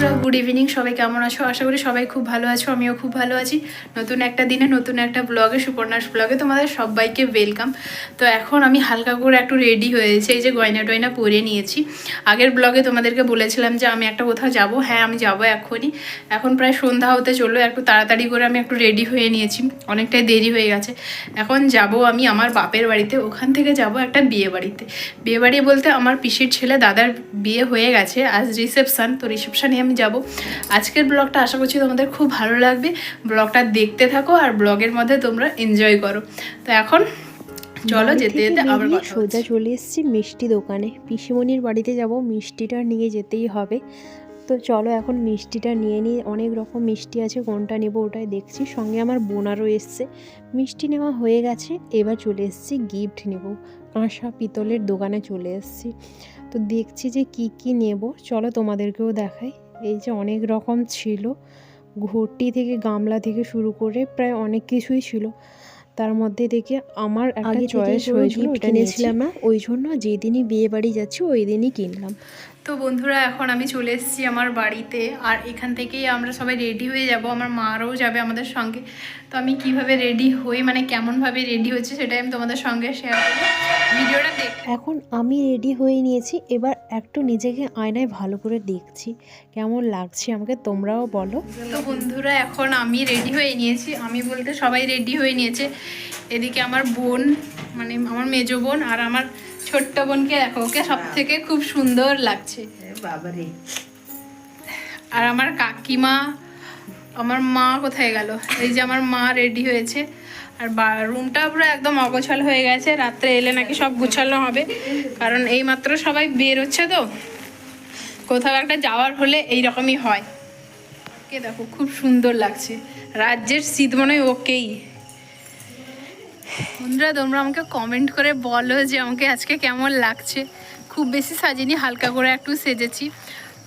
বন্ধুরা good evening সবাই কেমন আছো? আশা করি সবাই খুব ভালো আছো, আমিও খুব ভালো আছি। নতুন একটা দিনে, নতুন একটা ব্লগে সুপর্ণাস ব্লগে তোমাদের সবাইকে ওয়েলকাম তো এখন আমি হালকা করে একটু রেডি হয়েছে, এই যে গয়না টয়না পরে নিয়েছি। আগের ব্লগে তোমাদেরকে বলেছিলাম যে আমি একটা কোথাও যাব। হ্যাঁ আমি যাব এখনই এখন প্রায় সন্ধ্যা হতে চলল, একটু তাড়াতাড়ি করে আমি একটু রেডি হয়ে নিয়েছি। অনেকটাই দেরি হয়ে গেছে। এখন যাব আমি আমার বাপের বাড়িতে। ওখান থেকে যাব একটা বিয়ে বাড়িতে। বিয়ে বাড়ি বলতে আমার পিসির ছেলে দাদার বিয়ে হয়ে গেছে আজ রিসেপশান তো রিসেপশনে আমি যাব। আজকের ব্লগটা আশা করছি তোমাদের খুব ভালো লাগবে। ব্লগটা দেখতে থাকো আর ব্লগের মধ্যে তোমরা এনজয় করো। তো এখন চলো যেতে যেতে আবার সোজা চলে এসেছি মিষ্টি দোকানে। পিসিমণির বাড়িতে যাব মিষ্টিটা নিয়ে যেতেই হবে। তো চলো এখন মিষ্টিটা নিয়ে নিই। অনেক রকম মিষ্টি আছে কোনটা নেব ওটাই দেখছি। সঙ্গে আমার বোনারও এসছে। মিষ্টি নেওয়া হয়ে গেছে এবার চলে এসেছি গিফট নেব। কাঁসা পিতলের দোকানে চলে এসেছি। তো দেখছি যে কি কি নেব। চলো তোমাদেরকেও দেখাই। এই যে অনেক রকম ছিল। ঘটি থেকে, গামলা থেকে শুরু করে প্রায় অনেক কিছুই ছিল। তার মধ্যে দেখে আমার একটা আগে চয়েস হয়েছিল কিনেছিলাম নিয়েছিলাম না ওই জন্য যেদিনই বিয়ে বাড়ি যাচ্ছি ওই দিনই কিনলাম। তো বন্ধুরা এখন আমি চলে এসেছি আমার বাড়িতে আর এখান থেকেই আমরা সবাই রেডি হয়ে যাব আমার মারাও যাবে আমাদের সঙ্গে। তো আমি কীভাবে রেডি হই মানে কেমনভাবে রেডি হচ্ছে সেটাই আমি তোমাদের সঙ্গে শেয়ার করব। ভিডিওটা দেখ। এখন আমি রেডি হয়ে নিয়েছি এবার একটু নিজেকে আয়নায় ভালো করে দেখছি কেমন লাগছে আমাকে তোমরাও বলো। তো বন্ধুরা এখন আমি রেডি হয়ে নিয়েছি আমি বলতে সবাই রেডি হয়ে নিয়েছে। এদিকে আমার বোন মানে আমার মেজো বোন আর আমার ছোট্ট বোনকে দেখো ওকে সব থেকে খুব সুন্দর লাগছে। বাবারে। আর আমার কাকিমা আমার মা কোথায় গেল? এই যে আমার মা রেডি হয়েছে। আর রুমটা পুরো একদম অগোছাল হয়ে গেছে রাত্রে এলে নাকি সব গুছানো হবে। কারণ এই মাত্র সবাই বের হচ্ছে তো। কোথাও একটা যাওয়ার হলে এই রকমই হয়। কে দেখো খুব সুন্দর লাগছে। রাজ্যের শীত মনে হয় ওকেই। বন্ধুরা, তোমরা আমাকে কমেন্ট করে বলো যে আমাকে আজকে কেমন লাগছে। খুব বেশি সাজিনি, হালকা করে একটু সেজেছি।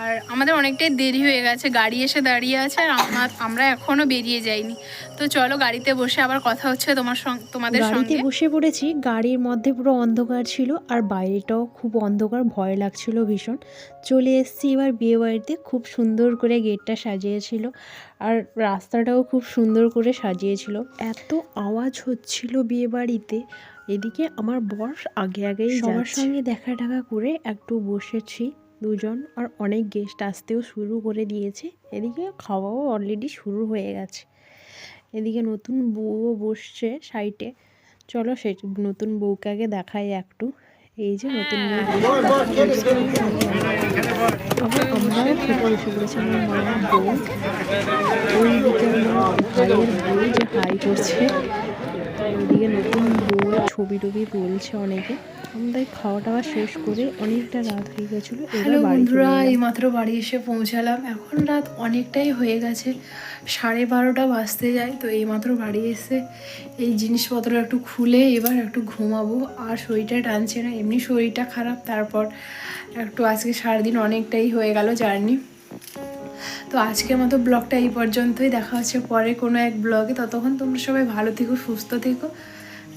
আর আমাদের অনেকটাই দেরি হয়ে গেছে গাড়ি এসে দাঁড়িয়ে আছে আর আমার আমরা এখনও বেরিয়ে যাইনি। তো চলো গাড়িতে বসে আবার কথা হচ্ছে তোমার সঙ্গে তোমাদের গাড়িতে সঙ্গে। বসে পড়েছি গাড়ির মধ্যে পুরো অন্ধকার ছিল আর বাইরেটাও খুব অন্ধকার ভয় লাগছিল ভীষণ। চলে এসেছি এবার বিয়ে বাড়িতে খুব সুন্দর করে গেটটা সাজিয়েছিল আর রাস্তাটাও খুব সুন্দর করে সাজিয়েছিল। এত আওয়াজ হচ্ছিল বিয়ে বাড়িতে এদিকে আমার বর আগে আগেই সবার সঙ্গে দেখা টাকা করে একটু বসেছি। দুজন আর অনেক গেস্ট আসতেও শুরু করে দিয়েছে। এদিকে খাওয়াও অলরেডি শুরু হয়ে গেছে। এদিকে নতুন বউও বসছে সাইডে চলো সে নতুন বউকে আগে দেখাই একটু। এই যে নতুন বউ আমরাও খেতে বসে পড়েছি আমার মায়ের বউ। ওই দিকে আমার ভাইয়ের বউ যে হাই করছে। ওইদিকে ছবি টবি তুলছে অনেকে। আমাদের খাওয়া টাওয়া শেষ করে অনেকটা রাত হয়ে গেছিল হ্যালো বন্ধুরা। এইমাত্র বাড়ি এসে পৌঁছালাম। এখন রাত অনেকটাই হয়ে গেছে সাড়ে বারোটা বাজতে যায় তো এইমাত্র বাড়ি এসে এই জিনিসপত্র একটু খুলে এবার একটু ঘুমাবো। আর শরীরটা টানছে না এমনি শরীরটা খারাপ তারপর একটু আজকে সারাদিন অনেকটাই হয়ে গেল জার্নি। তো আজকের মতো ব্লগটা এই পর্যন্তই দেখা হচ্ছে পরে কোনো এক ব্লগে। ততক্ষণ তোমরা সবাই ভালো থেকো সুস্থ থেকো।